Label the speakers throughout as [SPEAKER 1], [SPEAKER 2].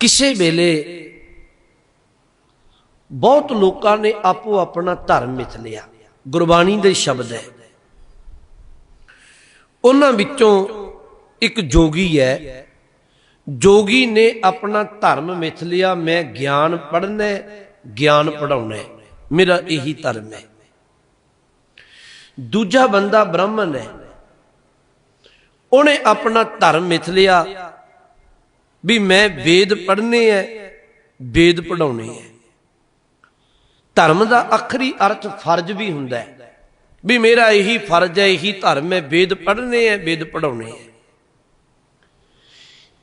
[SPEAKER 1] ਕਿਸੇ ਵੇਲੇ ਬਹੁਤ ਲੋਕਾਂ ਨੇ ਆਪੋ ਆਪਣਾ ਧਰਮ ਮਿਥ ਲਿਆ। ਗੁਰਬਾਣੀ ਦੇ ਸ਼ਬਦ ਹੈ। ਉਹਨਾਂ ਵਿੱਚੋਂ ਇੱਕ ਜੋਗੀ ਹੈ। ਜੋਗੀ ਨੇ ਆਪਣਾ ਧਰਮ ਮਿਥ ਲਿਆ। ਮੈਂ ਗਿਆਨ ਪੜ੍ਹਨਾ ਗਿਆਨ ਪੜਾਉਣਾ ਮੇਰਾ ਇਹੀ ਧਰਮ ਹੈ। ਦੂਜਾ ਬੰਦਾ ਬ੍ਰਾਹਮਣ ਹੈ। ਉਹਨੇ ਆਪਣਾ ਧਰਮ ਮਿਥ ਲਿਆ। ਵੀ ਮੈਂ ਵੇਦ ਪੜ੍ਹਨੇ ਹੈ ਵੇਦ ਪੜਾਉਣੇ ਹੈ ਧਰਮ ਦਾ ਆਖਰੀ ਅਰਥ ਫਰਜ਼ ਵੀ ਹੁੰਦਾ ਹੈ ਵੀ ਮੇਰਾ ਇਹੀ ਫਰਜ਼ ਹੈ ਇਹੀ ਧਰਮ ਹੈ ਵੇਦ ਪੜ੍ਹਨੇ ਹੈ ਵੇਦ ਪੜਾਉਣੇ ਹੈ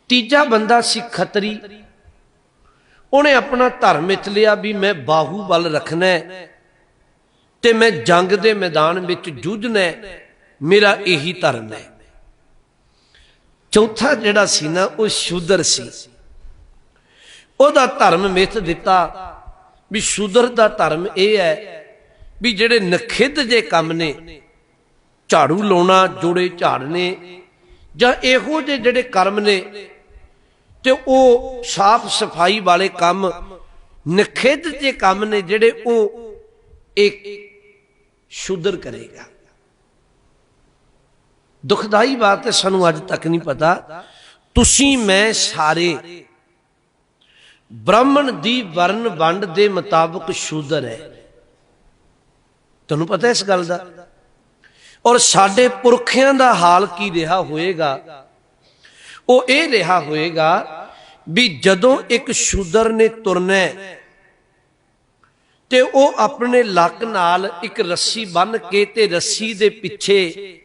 [SPEAKER 1] ਤੀਜਾ ਬੰਦਾ ਸੀ ਖੱਤਰੀ। ਉਹਨੇ ਆਪਣਾ ਧਰਮ ਵਿੱਚ ਲਿਆ ਵੀ ਮੈਂ ਬਾਹੂ ਬਲ ਰੱਖਣਾ ਹੈ ਤੇ ਮੈਂ ਜੰਗ ਦੇ ਮੈਦਾਨ ਵਿੱਚ ਜੂਝਣਾ ਮੇਰਾ ਇਹੀ ਧਰਮ ਹੈ ਚੌਥਾ ਜਿਹੜਾ ਸੀ ਨਾ, ਉਹ ਸ਼ੂਦਰ ਸੀ। ਉਹਦਾ ਧਰਮ ਮਿੱਥ ਦਿੱਤਾ ਵੀ ਸ਼ੂਦਰ ਦਾ ਧਰਮ ਇਹ ਹੈ ਵੀ ਜਿਹੜੇ ਨਖਿੱਧ ਜੇ ਕੰਮ ਨੇ, ਝਾੜੂ ਲਾਉਣਾ, ਜੋੜੇ ਝਾੜਨੇ, ਜਾਂ ਇਹੋ ਜਿਹੇ ਜਿਹੜੇ ਕਰਮ ਨੇ, ਤੇ ਉਹ ਸਾਫ਼ ਸਫ਼ਾਈ ਵਾਲੇ ਕੰਮ, ਨਖਿੱਧ ਜੇ ਕੰਮ ਨੇ ਜਿਹੜੇ ਉਹ ਇੱਕ ਸ਼ੂਦਰ ਕਰੇਗਾ। ਦੁਖਦਾਈ ਬਾਤ ਹੈ ਸਾਨੂੰ ਅੱਜ ਤੱਕ ਨਹੀਂ ਪਤਾ। ਤੁਸੀਂ ਮੈਂ ਸਾਰੇ ਬ੍ਰਾਹਮਣ ਦੀ ਵਰਨ ਵੰਡ ਦੇ ਮੁਤਾਬਕ ਸ਼ੂਦਰ ਹੈ। ਤੁਹਾਨੂੰ ਪਤਾ ਇਸ ਗੱਲ ਦਾ? ਔਰ ਸਾਡੇ ਪੁਰਖਿਆਂ ਦਾ ਹਾਲ ਕੀ ਰਿਹਾ ਹੋਏਗਾ? ਉਹ ਇਹ ਰਿਹਾ ਹੋਏਗਾ ਵੀ ਜਦੋਂ ਇੱਕ ਸ਼ੂਦਰ ਨੇ ਤੁਰਨਾ ਤੇ ਉਹ ਆਪਣੇ ਲੱਕ ਨਾਲ ਇੱਕ ਰੱਸੀ ਬੰਨ ਕੇ ਤੇ ਰੱਸੀ ਦੇ ਪਿੱਛੇ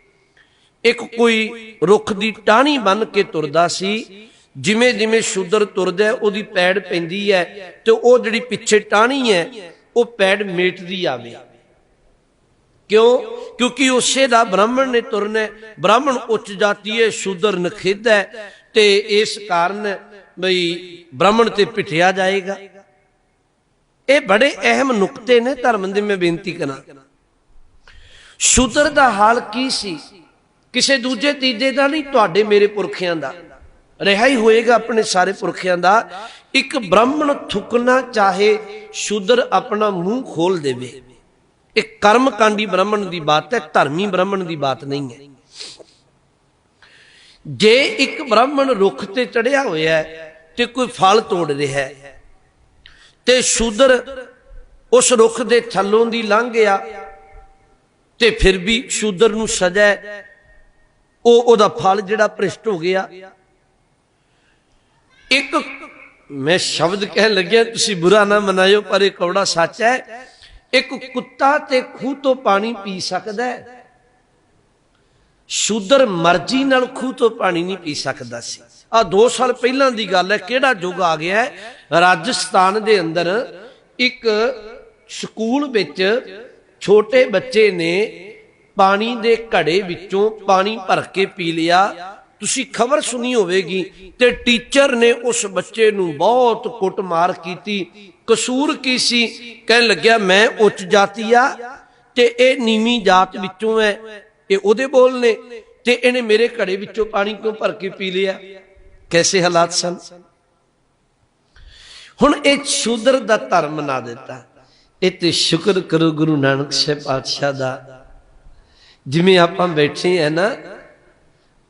[SPEAKER 1] ਇੱਕ ਕੋਈ ਰੁੱਖ ਦੀ ਟਾਹਣੀ ਬੰਨ ਕੇ ਤੁਰਦਾ ਸੀ, ਜਿਵੇਂ ਜਿਵੇਂ ਸ਼ੂਦਰ ਤੁਰਦਾ ਉਹਦੀ ਪੈੜ ਪੈਂਦੀ ਹੈ ਤੇ ਉਹ ਜਿਹੜੀ ਪਿੱਛੇ ਟਾਹਣੀ ਹੈ, ਉਹ ਪੈੜ ਮੇਟਦੀ ਆਵੇ। ਕਿਉਂ? ਕਿਉਂਕਿ ਉਸੇ ਦਾ ਬ੍ਰਾਹਮਣ ਨੇ ਤੁਰਨਾ ਬ੍ਰਾਹਮਣ ਉੱਚ ਜਾਤੀ ਹੈ, ਸ਼ੂਦਰ ਨਖਿੱਧ ਹੈ ਤੇ ਇਸ ਕਾਰਨ ਬਈ ਬ੍ਰਾਹਮਣ ਤੇ ਪਿਠਿਆ ਜਾਏਗਾ। ਇਹ ਬੜੇ ਅਹਿਮ ਨੁਕਤੇ ਨੇ ਧਰਮ ਦੇ ਮੈਂ ਬੇਨਤੀ ਕਰਾਂ। ਸ਼ੂਦਰ ਦਾ ਹਾਲ ਕੀ ਸੀ? ਕਿਸੇ ਦੂਜੇ ਤੀਜੇ ਦਾ ਨਹੀਂ ਤੁਹਾਡੇ ਮੇਰੇ ਪੁਰਖਿਆਂ ਦਾ। ਰਿਹਾ ਹੀ ਹੋਏਗਾ ਆਪਣੇ ਸਾਰੇ ਪੁਰਖਿਆਂ ਦਾ। ਇੱਕ ਬ੍ਰਾਹਮਣ ਥੁਕਣਾ ਚਾਹੇ ਸ਼ੂਦਰ ਆਪਣਾ ਮੂੰਹ ਖੋਲ ਦੇਵੇ। ਇਹ ਕਰਮ ਕਾਂਡੀ ਬ੍ਰਾਹਮਣ ਦੀ ਬਾਤ ਹੈ ਧਰਮੀ ਬ੍ਰਾਹਮਣ ਦੀ ਬਾਤ ਨਹੀਂ ਹੈ। ਜੇ ਇੱਕ ਬ੍ਰਾਹਮਣ ਰੁੱਖ ਤੇ ਚੜਿਆ ਹੋਇਆ ਹੈ ਤੇ ਕੋਈ ਫਲ ਤੋੜ ਰਿਹਾ ਹੈ ਤੇ ਸ਼ੂਦਰ ਉਸ ਰੁੱਖ ਦੇ ਥੱਲੋਂ ਦੀ ਲੰਘ ਗਿਆ ਤੇ ਫਿਰ ਵੀ ਸ਼ੂਦਰ ਨੂੰ ਸਜ਼ਾ ਹੈ, ਉਹ ਉਹਦਾ ਫਲ ਜਿਹੜਾ ਭ੍ਰਿਸ਼ਟ ਹੋ ਗਿਆ। ਇੱਕ ਮੈਂ ਸ਼ਬਦ ਕਹਿਣ ਲੱਗਿਆ, ਤੁਸੀਂ ਬੁਰਾ ਨਾ ਮਨਾਇਓ, ਪਰ ਇਹ ਕੌੜਾ ਸੱਚ ਹੈ। ਇੱਕ ਕੁੱਤਾ ਤੇ ਖੂਹ ਤੋਂ ਪਾਣੀ ਪੀ ਸਕਦਾ ਹੈ। ਸ਼ੂਦਰ ਮਰਜ਼ੀ ਨਾਲ ਖੂਹ ਤੋਂ ਪਾਣੀ ਨਹੀਂ ਪੀ ਸਕਦਾ ਸੀ। ਆ 2 ਸਾਲ ਪਹਿਲਾਂ ਦੀ ਗੱਲ ਹੈ, ਕਿਹੜਾ ਯੁੱਗ ਆ ਗਿਆ ਹੈ? ਰਾਜਸਥਾਨ ਦੇ ਅੰਦਰ ਇੱਕ ਸਕੂਲ ਵਿੱਚ ਛੋਟੇ ਬੱਚੇ ਨੇ ਪਾਣੀ ਦੇ ਘੜੇ ਵਿੱਚੋਂ ਪਾਣੀ ਭਰ ਕੇ ਪੀ ਲਿਆ। ਤੁਸੀਂ ਖਬਰ ਸੁਣੀ ਹੋਵੇਗੀ ਤੇ ਟੀਚਰ ਨੇ ਉਸ ਬੱਚੇ ਨੂੰ ਬਹੁਤ ਕੁੱਟਮਾਰ ਕੀਤੀ। ਕਸੂਰ ਕੀ ਸੀ? ਕਹਿਣ ਲੱਗਿਆ, ਮੈਂ ਉੱਚ ਜਾਤੀ ਆ ਤੇ ਇਹ ਨੀਵੀਂ ਜਾਤ ਵਿੱਚੋਂ ਹੈ। ਇਹ ਉਹਦੇ ਬੋਲ ਨੇ ਤੇ ਇਹਨੇ ਮੇਰੇ ਘੜੇ ਵਿੱਚੋਂ ਪਾਣੀ ਕਿਉਂ ਭਰ ਕੇ ਪੀ ਲਿਆ? ਕੈਸੇ ਹਾਲਾਤ ਸਨ? ਹੁਣ ਇਹ ਸ਼ੂਦਰ ਦਾ ਧਰਮ ਨਾ ਦਿੱਤਾ। ਇਹ ਤੇ ਸ਼ੁਕਰ ਕਰੋ ਗੁਰੂ ਨਾਨਕ ਸਾਹਿਬ ਪਾਤਸ਼ਾਹ ਦਾ। ਜਿਵੇਂ ਆਪਾਂ ਬੈਠੇ ਆ ਨਾ,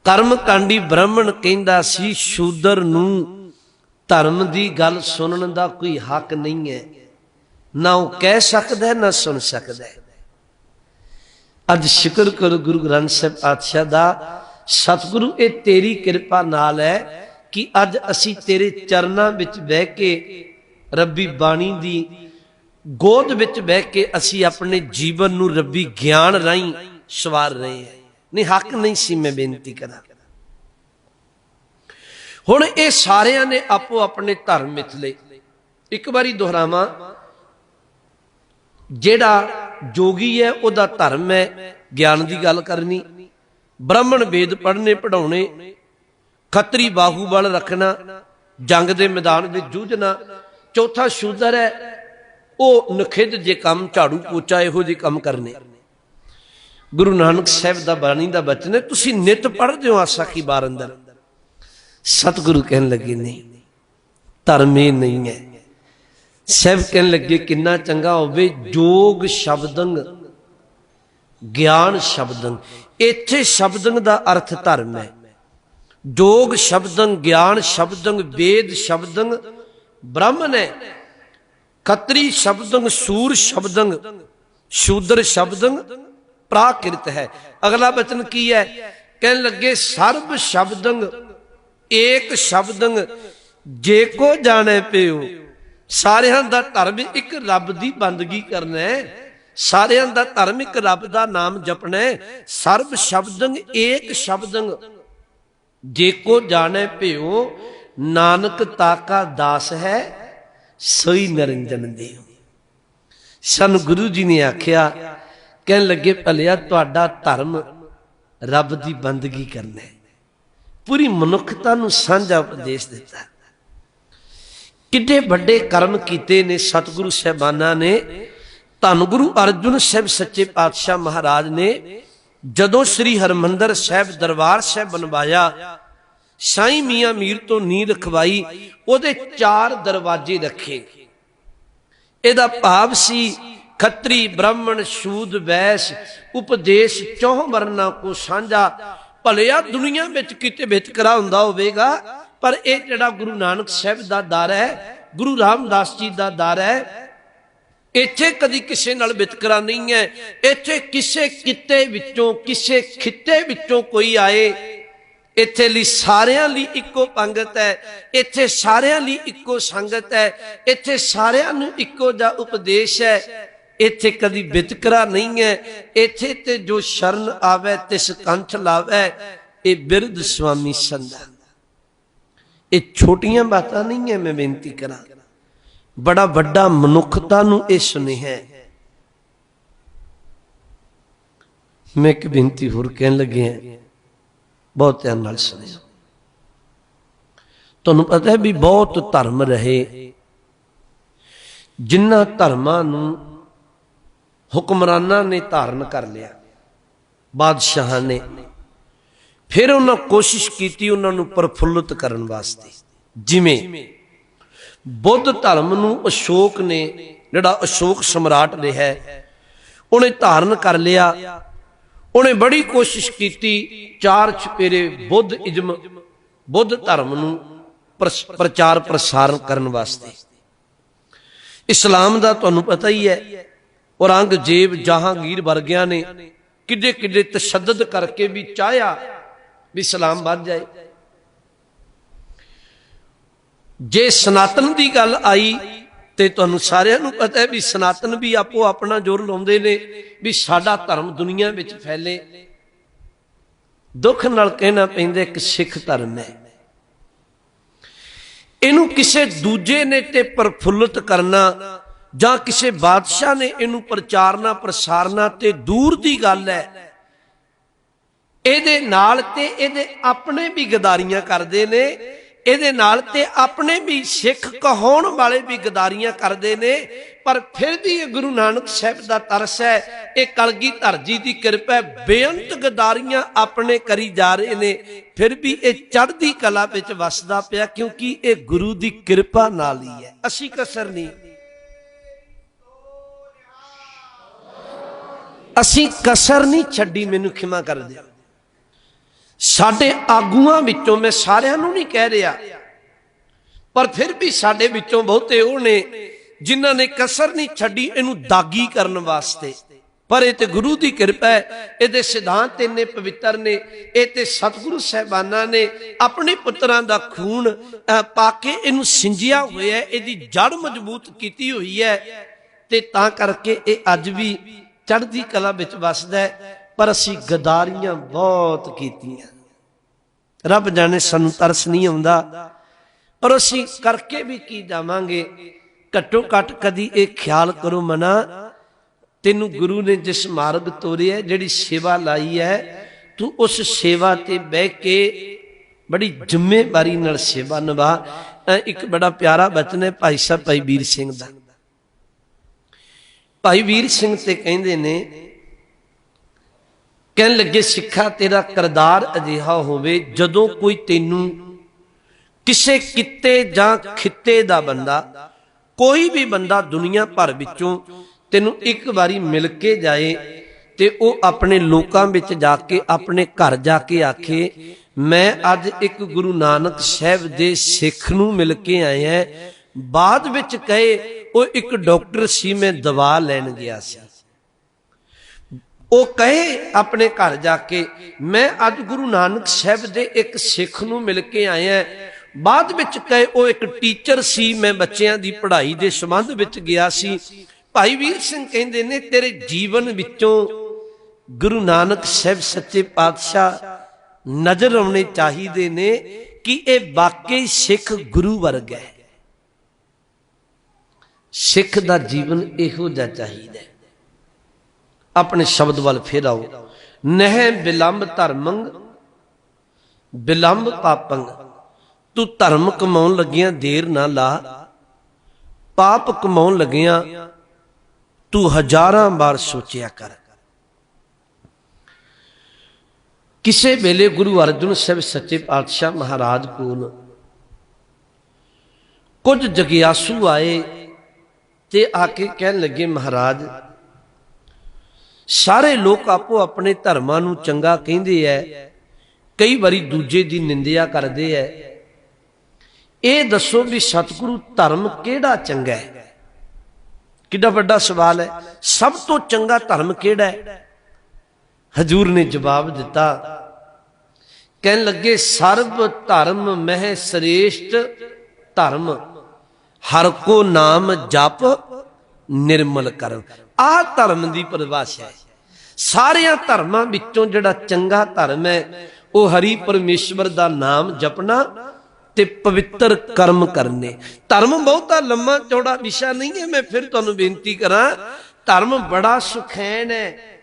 [SPEAKER 1] ਕਰਮ ਕਾਂਡੀ ਬ੍ਰਾਹਮਣ ਕਹਿੰਦਾ ਸੀ, ਸ਼ੂਦਰ ਨੂੰ ਧਰਮ ਦੀ ਗੱਲ ਸੁਣਨ ਦਾ ਕੋਈ ਹੱਕ ਨਹੀਂ ਹੈ। ਨਾ ਉਹ ਕਹਿ ਸਕਦਾ ਨਾ ਸੁਣ ਸਕਦਾ ਅੱਜ ਸ਼ੁਕਰ ਕਰੋ ਗੁਰੂ ਗ੍ਰੰਥ ਸਾਹਿਬ ਪਾਤਸ਼ਾਹ ਦਾ, ਸਤਿਗੁਰੂ, ਇਹ ਤੇਰੀ ਕਿਰਪਾ ਨਾਲ ਹੈ ਕਿ ਅੱਜ ਅਸੀਂ ਤੇਰੇ ਚਰਨਾਂ ਵਿੱਚ ਬਹਿ ਕੇ ਰੱਬੀ ਬਾਣੀ ਦੀ ਗੋਦ ਵਿੱਚ ਬਹਿ ਕੇ ਅਸੀਂ ਆਪਣੇ ਜੀਵਨ ਨੂੰ ਰੱਬੀ ਗਿਆਨ ਰਾਹੀਂ ਸਵਾਰ ਰਹੇ ਹੈ। ਨਹੀਂ, ਹੱਕ ਨਹੀਂ ਸੀ ਮੈਂ ਬੇਨਤੀ ਕਰਾਂ। ਹੁਣ ਇਹ ਸਾਰਿਆਂ ਨੇ ਆਪੋ ਆਪਣੇ ਧਰਮ ਮਿਥ ਇੱਕ ਵਾਰੀ ਦੁਹਰਾਵਾਂ, ਜਿਹੜਾ ਜੋਗੀ ਹੈ, ਉਹਦਾ ਧਰਮ ਹੈ ਗਿਆਨ ਦੀ ਗੱਲ ਕਰਨੀ। ਬ੍ਰਾਹਮਣ ਵੇਦ ਪੜ੍ਹਨੇ ਪੜਾਉਣੇ ਖੱਤਰੀ ਬਾਹੂ ਬਲ ਰੱਖਣਾ, ਜੰਗ ਦੇ ਮੈਦਾਨ ਵਿੱਚ ਜੂਝਣਾ। ਚੌਥਾ ਸ਼ੂਦਰ ਹੈ, ਉਹ ਨਖਿੱਧ ਜੇ ਕੰਮ, ਝਾੜੂ ਪੋਚਾ ਇਹੋ ਜਿਹੇ ਕੰਮ ਕਰਨੇ। ਗੁਰੂ ਨਾਨਕ ਸਾਹਿਬ ਦਾ ਬਾਣੀ ਦਾ ਬਚਨ ਹੈ, ਤੁਸੀਂ ਨਿਤ ਪੜ੍ਹਦੇ ਹੋ ਆਸਾ ਕੀ ਬਾਰ ਅੰਦਰ। ਸਤਿਗੁਰੂ ਕਹਿਣ ਲੱਗੇ, ਨਹੀਂ, ਧਰਮੇ ਨਹੀਂ ਹੈ। ਸਭ ਕਹਿਣ ਲੱਗੇ, ਕਿੰਨਾ ਚੰਗਾ ਹੋਵੇ ਜੋਗ ਸ਼ਬਦੰਗ, ਗਿਆਨ ਸ਼ਬਦੰਗ। ਇੱਥੇ ਸ਼ਬਦੰਗ ਦਾ ਅਰਥ ਧਰਮ ਹੈ। ਜੋਗ ਸ਼ਬਦੰਗ, ਗਿਆਨ ਸ਼ਬਦੰਗ, ਵੇਦ ਸ਼ਬਦੰਗ, ਬ੍ਰਹਮਨ ਹੈ। ਖੱਤਰੀ ਸ਼ਬਦੰਗ, ਸੂਰ ਸ਼ਬਦੰਗ, ਸ਼ੂਦਰ ਸ਼ਬਦੰਗ ਪ੍ਰਾਕਿਰਤ ਹੈ। ਅਗਲਾ ਬਚਨ ਕੀ ਹੈ? ਕਹਿਣ ਲੱਗੇ, ਸਰਬ ਸ਼ਬਦੰਗ ਏਕ ਸ਼ਬਦੰਗ ਜੇ ਕੋ ਜਾਣੇ ਪਿਓ ਸਾਰਿਆਂ ਦਾ ਧਰਮ ਇੱਕ ਰੱਬ ਦੀ ਬੰਦਗੀ ਕਰਨਾ। ਹੈ ਸਾਰਿਆਂ ਦਾ ਧਰਮ ਇੱਕ ਰੱਬ ਦਾ ਨਾਮ ਜਪਣਾ। ਹੈ ਸਰਬ ਸ਼ਬਦੰਗ ਏਕ ਸ਼ਬਦੰਗ ਜੇ ਕੋ ਜਾਣੇ ਭਿਓ ਨਾਨਕ ਤਾਕਾ ਦਾਸ ਹੈ, ਸੋਈ ਨਰਿੰਜਨ ਦੇਵ। ਸਾਨੂੰ ਗੁਰੂ ਜੀ ਨੇ ਆਖਿਆ ਕਹਿਣ ਲੱਗੇ, ਭਲਿਆ ਤੁਹਾਡਾ ਧਰਮ ਰੱਬ ਦੀ ਬੰਦਗੀ ਕਰਨਾ ਹੈ। ਪੂਰੀ ਮਨੁੱਖਤਾ ਨੂੰ ਸਾਂਝਾ ਉਪਦੇਸ਼ ਦਿੱਤਾ ਕਿੱਡੇ ਵੱਡੇ ਕਰਮ ਕੀਤੇ ਨੇ ਸਤਿਗੁਰੂ ਸਹਿਬਾਨਾਂ ਨੇ। ਧੰਨ ਗੁਰੂ ਅਰਜੁਨ ਸਾਹਿਬ ਸੱਚੇ ਪਾਤਸ਼ਾਹ ਮਹਾਰਾਜ ਨੇ। ਜਦੋਂ ਸ੍ਰੀ ਹਰਮੰਦਰ ਸਾਹਿਬ ਦਰਬਾਰ ਸਾਹਿਬ ਬਣਵਾਇਆ, ਸਾਈਂ ਮੀਆਂ ਮੀਰ ਤੋਂ ਨੀਂਹ ਰਖਵਾਈ ਉਹਦੇ ਚਾਰ ਦਰਵਾਜ਼ੇ ਰੱਖੇ। ਇਹਦਾ ਭਾਵ ਸੀ ਖੱਤਰੀ ਬ੍ਰਾਹਮਣ ਸ਼ੂਦ ਵੈਸ ਉਪਦੇਸ਼ ਚੌਹ ਵਰਨਾ ਕੋ ਸਾਂਝਾ। ਭਲਿਆ ਦੁਨੀਆ ਵਿੱਚ ਕਿਤੇ ਵਿਤਕਰਾ ਹੁੰਦਾ ਹੋਵੇਗਾ, ਪਰ ਇਹ ਜਿਹੜਾ ਗੁਰੂ ਨਾਨਕ ਸਾਹਿਬ ਦਾ ਦਰ ਹੈ, ਗੁਰੂ ਰਾਮਦਾਸ ਜੀ ਦਾ ਦਰ ਹੈ, ਇੱਥੇ ਕਦੀ ਕਿਸੇ ਨਾਲ ਵਿਤਕਰਾ ਨਹੀਂ ਹੈ। ਇੱਥੇ ਕਿਸੇ ਕਿਤੇ ਵਿੱਚੋਂ, ਕਿਸੇ ਖਿੱਤੇ ਵਿੱਚੋਂ ਕੋਈ ਆਏ। ਇੱਥੇ ਲਈ ਸਾਰਿਆਂ ਲਈ ਇੱਕੋ ਪੰਗਤ ਹੈ, ਇੱਥੇ ਸਾਰਿਆਂ ਲਈ ਇੱਕੋ ਸੰਗਤ ਹੈ, ਇੱਥੇ ਸਾਰਿਆਂ ਨੂੰ ਇੱਕੋ ਜਿਹਾ ਉਪਦੇਸ਼ ਹੈ। ਇੱਥੇ ਕਦੀ ਵਿਤਕਰਾ ਨਹੀਂ ਹੈ। ਇੱਥੇ ਤੇ ਜੋ ਸ਼ਰਨ ਆਵੇ, ਤਿਸ ਕੰਠ ਲਾਵੇ, ਇਹ ਬਿਰਧ ਸੁਆਮੀ ਸੰਦਾ ਇਹ ਛੋਟੀਆਂ ਬਾਤਾਂ ਨਹੀਂ ਹੈ, ਮੈਂ ਬੇਨਤੀ ਕਰਾਂ। ਬੜਾ ਵੱਡਾ ਮਨੁੱਖਤਾ ਨੂੰ ਇਹ ਸੁਨੇਹਾ ਹੈ। ਮੈਂ ਇੱਕ ਬੇਨਤੀ ਹੋਰ ਕਹਿਣ ਲੱਗੇ ਹਾਂ। ਬਹੁਤ ਧਿਆਨ ਨਾਲ ਸੁਣਿਓ। ਤੁਹਾਨੂੰ ਪਤਾ ਹੈ ਵੀ ਬਹੁਤ ਧਰਮ ਰਹੇ। ਜਿਨ੍ਹਾਂ ਧਰਮਾਂ ਨੂੰ ਹੁਕਮਰਾਨਾਂ ਨੇ ਧਾਰਨ ਕਰ ਲਿਆ। ਬਾਦਸ਼ਾਹਾਂ ਨੇ। ਫਿਰ ਉਹਨਾਂ ਕੋਸ਼ਿਸ਼ ਕੀਤੀ ਉਹਨਾਂ ਨੂੰ ਪ੍ਰਫੁੱਲਤ ਕਰਨ ਵਾਸਤੇ। ਜਿਵੇਂ ਬੁੱਧ ਧਰਮ ਨੂੰ ਅਸ਼ੋਕ ਨੇ, ਜਿਹੜਾ ਅਸ਼ੋਕ ਸਮਰਾਟ ਰਿਹਾ ਉਹਨੇ ਧਾਰਨ ਕਰ ਲਿਆ। ਉਹਨੇ ਬੜੀ ਕੋਸ਼ਿਸ਼ ਕੀਤੀ, ਚਾਰ ਛਪੇਰੇ ਬੁੱਧ ਇਜਮ ਬੁੱਧ ਧਰਮ ਨੂੰ ਪ੍ਰਸ- ਪ੍ਰਚਾਰ ਪ੍ਰਸਾਰ ਕਰਨ ਵਾਸਤੇ। ਇਸਲਾਮ ਦਾ ਤੁਹਾਨੂੰ ਪਤਾ ਹੀ ਹੈ ਔਰੰਗਜ਼ੇਬ ਜਹਾਂਗੀਰ ਵਰਗਿਆਂ ਨੇ ਕਿੱਡੇ ਕਿੱਡੇ ਤਸ਼ੱਦਦ ਕਰਕੇ ਵੀ ਚਾਹਿਆ ਵੀ ਇਸਲਾਮ ਵੱਧ ਜਾਏ। ਜੇ ਸਨਾਤਨ ਦੀ ਗੱਲ ਆਈ ਤੇ ਤੁਹਾਨੂੰ ਸਾਰਿਆਂ ਨੂੰ ਪਤਾ ਹੈ ਵੀ ਸਨਾਤਨ ਵੀ ਆਪੋ ਆਪਣਾ ਜ਼ੋਰ ਲਾਉਂਦੇ ਨੇ ਵੀ ਸਾਡਾ ਧਰਮ ਦੁਨੀਆ ਵਿੱਚ ਫੈਲੇ। ਦੁੱਖ ਨਾਲ ਕਹਿਣਾ ਪੈਂਦਾ ਇੱਕ ਸਿੱਖ ਧਰਮ ਹੈ। ਇਹਨੂੰ ਕਿਸੇ ਦੂਜੇ ਨੇ ਤੇ ਪ੍ਰਫੁੱਲਤ ਕਰਨਾ ਜਾਂ ਕਿਸੇ ਬਾਦਸ਼ਾਹ ਨੇ ਇਹਨੂੰ ਪ੍ਰਚਾਰਨਾ, ਪ੍ਰਸਾਰਨਾ ਤੇ ਦੂਰ ਦੀ ਗੱਲ ਹੈ। ਇਹਦੇ ਨਾਲ ਤੇ ਇਹਦੇ ਆਪਣੇ ਵੀ ਗਦਾਰੀਆਂ ਕਰਦੇ ਨੇ, ਇਹਦੇ ਨਾਲ ਤੇ ਆਪਣੇ ਵੀ ਸਿੱਖ ਕਹਾਉਣ ਵਾਲੇ ਵੀ ਗਦਾਰੀਆਂ ਕਰਦੇ ਨੇ, ਪਰ ਫਿਰ ਵੀ ਇਹ ਗੁਰੂ ਨਾਨਕ ਸਾਹਿਬ ਦਾ ਤਰਸ ਹੈ, ਇਹ ਕਲਗੀ ਧਰਜੀ ਦੀ ਕਿਰਪਾ ਹੈ, ਬੇਅੰਤ ਗਦਾਰੀਆਂ ਆਪਣੇ ਕਰੀ ਜਾ ਰਹੇ ਨੇ, ਫਿਰ ਵੀ ਇਹ ਚੜ੍ਹਦੀ ਕਲਾ ਵਿੱਚ ਵਸਦਾ ਪਿਆ, ਕਿਉਂਕਿ ਇਹ ਗੁਰੂ ਦੀ ਕਿਰਪਾ ਨਾਲ ਹੀ ਹੈ। ਅਸੀਂ ਕਸਰ ਨਹੀਂ ਅਸੀਂ ਕਸਰ ਨਹੀਂ ਛੱਡੀ, ਮੈਨੂੰ ਖਿਮਾ ਕਰ ਦਿਓ। ਸਾਡੇ ਆਗੂਆਂ ਵਿੱਚੋਂ ਮੈਂ ਸਾਰਿਆਂ ਨੂੰ ਨਹੀਂ ਕਹਿ ਰਿਹਾ। ਪਰ ਫਿਰ ਵੀ ਸਾਡੇ ਵਿੱਚੋਂ ਬਹੁਤੇ ਉਹ ਨੇ ਜਿਨ੍ਹਾਂ ਨੇ ਕਸਰ ਨਹੀਂ ਛੱਡੀ, ਇਹਨੂੰ ਦਾਗੀ ਕਰਨ ਵਾਸਤੇ। ਪਰ ਇਹ ਤੇ ਗੁਰੂ ਦੀ ਕਿਰਪਾ ਹੈ, ਇਹਦੇ ਸਿਧਾਂਤ ਇੰਨੇ ਪਵਿੱਤਰ ਨੇ, ਇਹ ਤੇ ਸਤਿਗੁਰੂ ਸਹਿਬਾਨਾਂ ਨੇ ਆਪਣੇ ਪੁੱਤਰਾਂ ਦਾ ਖੂਨ ਪਾ ਕੇ ਇਹਨੂੰ ਸਿੰਜਿਆ ਹੋਇਆ ਇਹਦੀ ਜੜ ਮਜ਼ਬੂਤ ਕੀਤੀ ਹੋਈ ਹੈ। ਤੇ ਤਾਂ ਕਰਕੇ ਇਹ ਅੱਜ ਵੀ ਚੜ੍ਹਦੀ ਕਲਾ ਵਿੱਚ ਵਸਦਾ ਹੈ, ਪਰ ਅਸੀਂ ਗਦਾਰੀਆਂ ਬਹੁਤ ਕੀਤੀਆਂ। ਰੱਬ ਜਾਣੇ ਸਾਨੂੰ ਤਰਸ ਨਹੀਂ ਆਉਂਦਾ, ਪਰ ਅਸੀਂ ਕਰਕੇ ਵੀ ਕੀ ਜਾਵਾਂਗੇ? ਘੱਟੋ ਘੱਟ ਕਦੀ ਇਹ ਖਿਆਲ ਕਰੋ ਮਨਾ, ਤੈਨੂੰ ਗੁਰੂ ਨੇ ਜਿਸ ਮਾਰਗ ਤੋਰਿਆ, ਜਿਹੜੀ ਸੇਵਾ ਲਾਈ ਹੈ, ਤੂੰ ਉਸ ਸੇਵਾ ਤੇ ਬਹਿ ਕੇ ਬੜੀ ਜ਼ਿੰਮੇਵਾਰੀ ਨਾਲ ਸੇਵਾ ਨਿਭਾ। ਇੱਕ ਬੜਾ ਪਿਆਰਾ ਬਚਨ ਹੈ ਭਾਈ ਸਾਹਿਬ, ਭਾਈ ਵੀਰ ਸਿੰਘ ਦਾ। ਭਾਈ ਵੀਰ ਸਿੰਘ ਤੇ ਕਹਿੰਦੇ ਨੇ, ਕਹਿਣ ਲੱਗੇ, ਸਿੱਖਾ ਤੇਰਾ ਕਰਦਾਰ ਅਜਿਹਾ ਹੋਵੇ ਜਦੋਂ ਕੋਈ ਤੈਨੂੰ ਕਿਸੇ ਕਿੱਤੇ ਜਾਂ ਖਿੱਤੇ ਦਾ ਬੰਦਾ, ਕੋਈ ਵੀ ਬੰਦਾ ਦੁਨੀਆ ਭਰ ਵਿੱਚੋਂ ਤੈਨੂੰ ਇੱਕ ਵਾਰੀ ਮਿਲ ਕੇ ਜਾਏ ਤੇ ਉਹ ਆਪਣੇ ਲੋਕਾਂ ਵਿੱਚ ਜਾ ਕੇ, ਆਪਣੇ ਘਰ ਜਾ ਕੇ ਆਖੇ, ਮੈਂ ਅੱਜ ਇੱਕ ਗੁਰੂ ਨਾਨਕ ਸਾਹਿਬ ਦੇ ਸਿੱਖ ਨੂੰ ਮਿਲ ਕੇ ਆਇਆ, ਬਾਅਦ ਵਿੱਚ ਕਹੇ ਉਹ ਇੱਕ ਡਾਕਟਰ ਸੀ, ਮੈਂ ਦਵਾ ਲੈਣ ਗਿਆ ਸੀ। ਉਹ ਕਹੇ ਆਪਣੇ ਘਰ ਜਾ ਕੇ, ਮੈਂ ਅੱਜ ਗੁਰੂ ਨਾਨਕ ਸਾਹਿਬ ਦੇ ਇੱਕ ਸਿੱਖ ਨੂੰ ਮਿਲ ਕੇ ਆਇਆ ਬਾਅਦ ਵਿੱਚ ਕਹੇ, ਉਹ ਇੱਕ ਟੀਚਰ ਸੀ, ਮੈਂ ਬੱਚਿਆਂ ਦੀ ਪੜ੍ਹਾਈ ਦੇ ਸੰਬੰਧ ਵਿੱਚ ਗਿਆ ਸੀ। ਭਾਈ ਵੀਰ ਸਿੰਘ ਕਹਿੰਦੇ ਨੇ, ਤੇਰੇ ਜੀਵਨ ਵਿੱਚੋਂ ਗੁਰੂ ਨਾਨਕ ਸਾਹਿਬ ਸੱਚੇ ਪਾਤਸ਼ਾਹ ਨਜ਼ਰ ਆਉਣੇ ਚਾਹੀਦੇ ਨੇ ਕਿ ਇਹ ਵਾਕਈ ਸਿੱਖ ਗੁਰੂ ਵਰਗਾ ਹੈ। ਸਿੱਖ ਦਾ ਜੀਵਨ ਇਹੋ ਜਿਹਾ ਚਾਹੀਦਾ ਆਪਣੇ ਸ਼ਬਦ ਵੱਲ ਫੇਰ ਆਓ। ਨਹਿ ਬਿਲੰਬ ਧਰਮੰਗ, ਬਿਲੰਬ ਪਾਪੰਗ। ਤੂੰ ਧਰਮ ਕਮਾਉਣ ਲੱਗਿਆਂ ਦੇਰ ਨਾ ਲਾ, ਪਾਪ ਕਮਾਉਣ ਲੱਗਿਆਂ ਤੂੰ ਹਜ਼ਾਰਾਂ ਵਾਰ ਸੋਚਿਆ ਕਰ। ਕਿਸੇ ਵੇਲੇ ਗੁਰੂ ਅਰਜਨ ਸਾਹਿਬ ਸੱਚੇ ਪਾਤਸ਼ਾਹ ਮਹਾਰਾਜ ਕੋਲ ਕੁਝ ਜਗਿਆਸੂ ਆਏ ਤੇ ਆ ਕੇ ਕਹਿਣ ਲੱਗੇ, ਮਹਾਰਾਜ, ਸਾਰੇ ਲੋਕ ਆਪੋ ਆਪਣੇ ਧਰਮਾਂ ਨੂੰ ਚੰਗਾ ਕਹਿੰਦੇ ਐ, ਕਈ ਵਾਰੀ ਦੂਜੇ ਦੀ ਨਿੰਦਿਆ ਕਰਦੇ ਐ। ਇਹ ਦੱਸੋ ਵੀ ਸਤਿਗੁਰੂ ਧਰਮ ਕਿਹੜਾ ਚੰਗਾ ਹੈ ਕਿੱਡਾ ਵੱਡਾ ਸਵਾਲ ਹੈ ਸਭ ਤੋਂ ਚੰਗਾ ਧਰਮ ਕਿਹੜਾ ਹੈ ਹਜੂਰ ਨੇ ਜਵਾਬ ਦਿੱਤਾ, ਕਹਿਣ ਲੱਗੇ, ਸਰਬ ਧਰਮ ਮਹਿ ਸ੍ਰੇਸ਼ਟ ਧਰਮ। ਹਰ ਕੋ ਨਾਮ ਜਪ ਨਿਰਮਲ ਕਰਮ ਆਹ ਧਰਮ ਦੀ ਪਰਿਭਾਸ਼ਾ ਹੈ। ਸਾਰਿਆਂ ਧਰਮਾਂ ਵਿੱਚੋਂ ਜਿਹੜਾ ਚੰਗਾ ਧਰਮ ਹੈ, ਉਹ ਹਰੀ ਪਰਮੇਸ਼ਵਰ ਦਾ ਨਾਮ ਜਪਣਾ ਤੇ ਪਵਿੱਤਰ ਕਰਮ ਕਰਨੇ। ਧਰਮ ਬਹੁਤਾ ਲੰਮਾ ਚੌੜਾ ਵਿਸ਼ਾ ਨਹੀਂ ਹੈ, ਮੈਂ ਫਿਰ ਤੁਹਾਨੂੰ ਬੇਨਤੀ ਕਰਾਂ, ਧਰਮ ਬੜਾ ਸੁਖੈਨ ਹੈ।